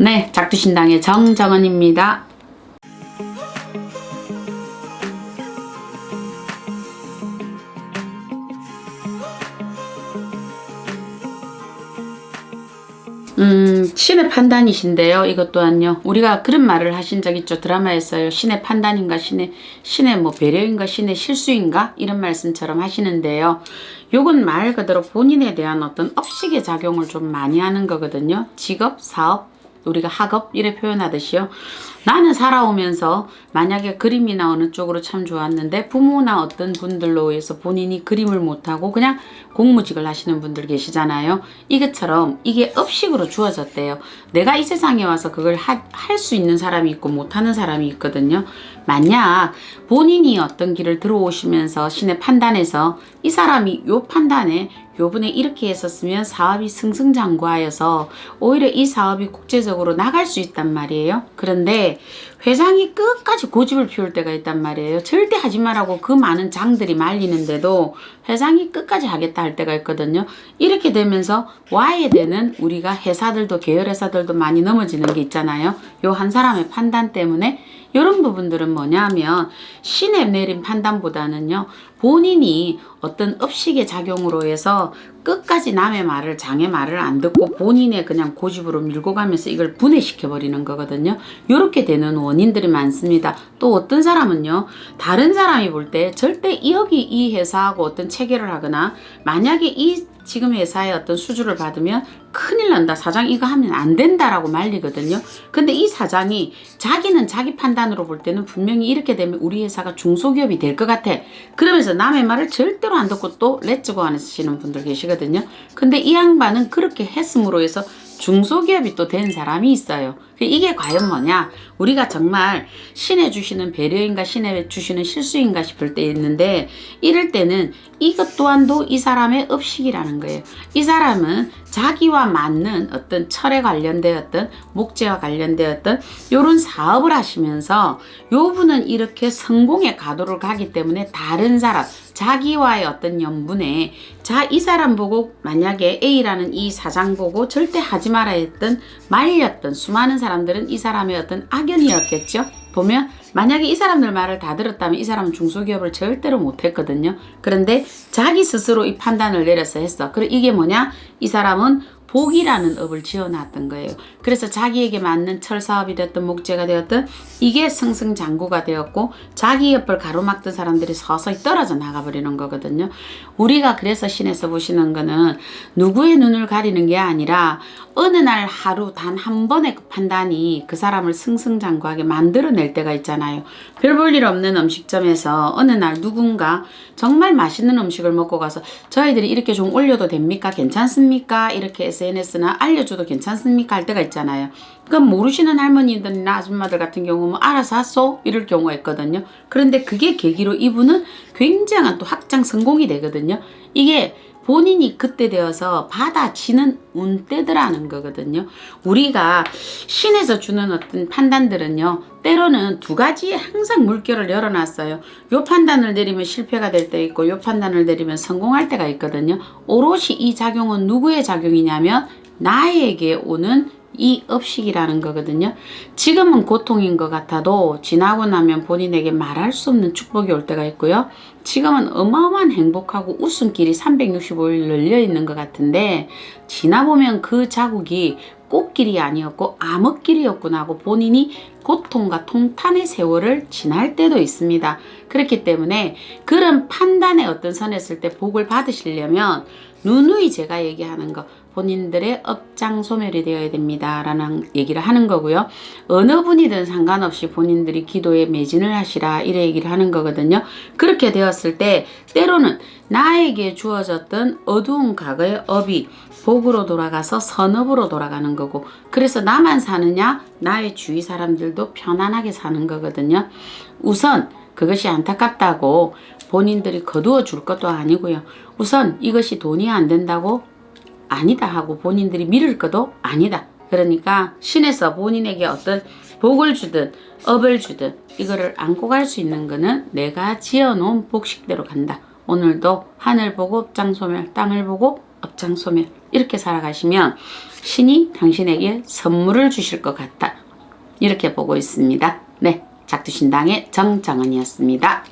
네, 작두신당의 정정은입니다. 음, 신의 판단이신데요. 이것 또한요. 우리가 그런 말을 하신 적 있죠. 드라마에서요. 신의 판단인가, 신의, 신의 뭐 배려인가, 신의 실수인가? 이런 말씀처럼 하시는데요. 요건 말 그대로 본인에 대한 어떤 업식의 작용을 좀 많이 하는 거거든요. 직업, 사업, 우리가 학업 이래 표현하듯이요. 나는 살아오면서 만약에 그림이나 어느 쪽으로 참 좋았는데 부모나 어떤 분들로 의해서 본인이 그림을 못하고 그냥 공무직을 하시는 분들 계시잖아요. 이것처럼 이게 업식으로 주어졌대요. 내가 이 세상에 와서 그걸 할 수 있는 사람이 있고 못하는 사람이 있거든요. 만약 본인이 어떤 길을 들어오시면서 신의 판단에서 이 사람이 요 판단에 요번에 이렇게 했었으면 사업이 승승장구하여서 오히려 이 사업이 국제적으로 나갈 수 있단 말이에요. 그런데 회장이 끝까지 고집을 피울 때가 있단 말이에요. 절대 하지 말라고 그 많은 장들이 말리는데도 회장이 끝까지 하겠다 할 때가 있거든요. 이렇게 되면서 와야 되는 우리가 회사들도 계열 회사들도 많이 넘어지는 게 있잖아요. 요 한 사람의 판단 때문에 이런 부분들은 뭐냐면 신의 내린 판단보다는요 본인이 어떤 업식의 작용으로 해서 끝까지 남의 말을 장의 말을 안 듣고 본인의 그냥 고집으로 밀고 가면서 이걸 분해시켜 버리는 거거든요. 이렇게 되는 원인들이 많습니다. 또 어떤 사람은요 다른 사람이 볼 때 절대 여기 이 회사하고 어떤 체결을 하거나 만약에 이 지금 회사의 어떤 수주를 받으면 큰일 난다. 사장 이거 하면 안 된다라고 말리거든요. 근데 이 사장이 자기는 자기 판단으로 볼 때는 분명히 이렇게 되면 우리 회사가 중소기업이 될 것 같아. 그러면서 남의 말을 절대로 안 듣고 또 렛츠고 하시는 분들 계시거든요. 근데 이 양반은 그렇게 했음으로 해서 중소기업이 또 된 사람이 있어요. 이게 과연 뭐냐? 우리가 정말 신의 주시는 배려인가 신의 주시는 실수인가 싶을 때 있는데 이럴 때는 이것 또한도 이 사람의 업식이라는 거예요. 이 사람은 자기와 맞는 어떤 철에 관련되었던 목재와 관련되었던 이런 사업을 하시면서 요 분은 이렇게 성공의 가도를 가기 때문에 다른 사람 자기와의 어떤 연분에 자 이 사람 보고 만약에 A라는 이 사장 보고 절대 하지 말아야 했던 말렸던 수많은 사람들은 이 사람의 어떤 악연이었겠죠. 보면 만약에 이 사람들 말을 다 들었다면 이 사람은 중소기업을 절대로 못했거든요. 그런데 자기 스스로 이 판단을 내려서 했어. 그리고 이게 뭐냐? 이 사람은 복이라는 업을 지어놨던 거예요. 그래서 자기에게 맞는 철 사업이 됐든 목재가 되었든 이게 승승장구가 되었고 자기 옆을 가로막던 사람들이 서서히 떨어져 나가버리는 거거든요. 우리가 그래서 신에서 보시는 거는 누구의 눈을 가리는 게 아니라 어느 날 하루 단 한 번의 그 판단이 그 사람을 승승장구하게 만들어낼 때가 있잖아요. 별 볼 일 없는 음식점에서 어느 날 누군가 정말 맛있는 음식을 먹고 가서 저희들이 이렇게 좀 올려도 됩니까? 괜찮습니까? 이렇게 SNS나 알려줘도 괜찮습니까? 할 때가 있잖아요. 그럼 모르시는 할머니들이나 아줌마들 같은 경우는 알아서 하소 이럴 경우가 있거든요. 그런데 그게 계기로 이분은 굉장한 또 확장 성공이 되거든요. 이게 본인이 그때 되어서 받아치는 운때더라는 거거든요. 우리가 신에서 주는 어떤 판단들은요. 때로는 두 가지 항상 물결을 열어놨어요. 요 판단을 내리면 실패가 될 때 있고 요 판단을 내리면 성공할 때가 있거든요. 오롯이 이 작용은 누구의 작용이냐면 나에게 오는 이 업식이라는 거거든요. 지금은 고통인 것 같아도 지나고 나면 본인에게 말할 수 없는 축복이 올 때가 있고요. 지금은 어마어마한 행복하고 웃음길이 365일 열려 있는 것 같은데 지나보면 그 자국이 꽃길이 아니었고 암흑길이었구나 하고 본인이 고통과 통탄의 세월을 지날 때도 있습니다. 그렇기 때문에 그런 판단의 어떤 선에 쓸때 복을 받으시려면 누누이 제가 얘기하는 거 본인들의 업장 소멸이 되어야 됩니다. 라는 얘기를 하는 거고요. 어느 분이든 상관없이 본인들이 기도에 매진을 하시라 이래 얘기를 하는 거거든요. 그렇게 되었을 때 때로는 나에게 주어졌던 어두운 과거의 업이 복으로 돌아가서 선업으로 돌아가는 거고 그래서 나만 사느냐 나의 주위 사람들도 편안하게 사는 거거든요. 우선 그것이 안타깝다고 본인들이 거두어 줄 것도 아니고요. 우선 이것이 돈이 안 된다고 아니다 하고 본인들이 미룰 것도 아니다. 그러니까 신에서 본인에게 어떤 복을 주든 업을 주든 이거를 안고 갈 수 있는 거는 내가 지어놓은 복식대로 간다. 오늘도 하늘 보고 업장 소멸, 땅을 보고 업장 소멸 이렇게 살아가시면 신이 당신에게 선물을 주실 것 같다. 이렇게 보고 있습니다. 네. 작두신당의 정정은이었습니다.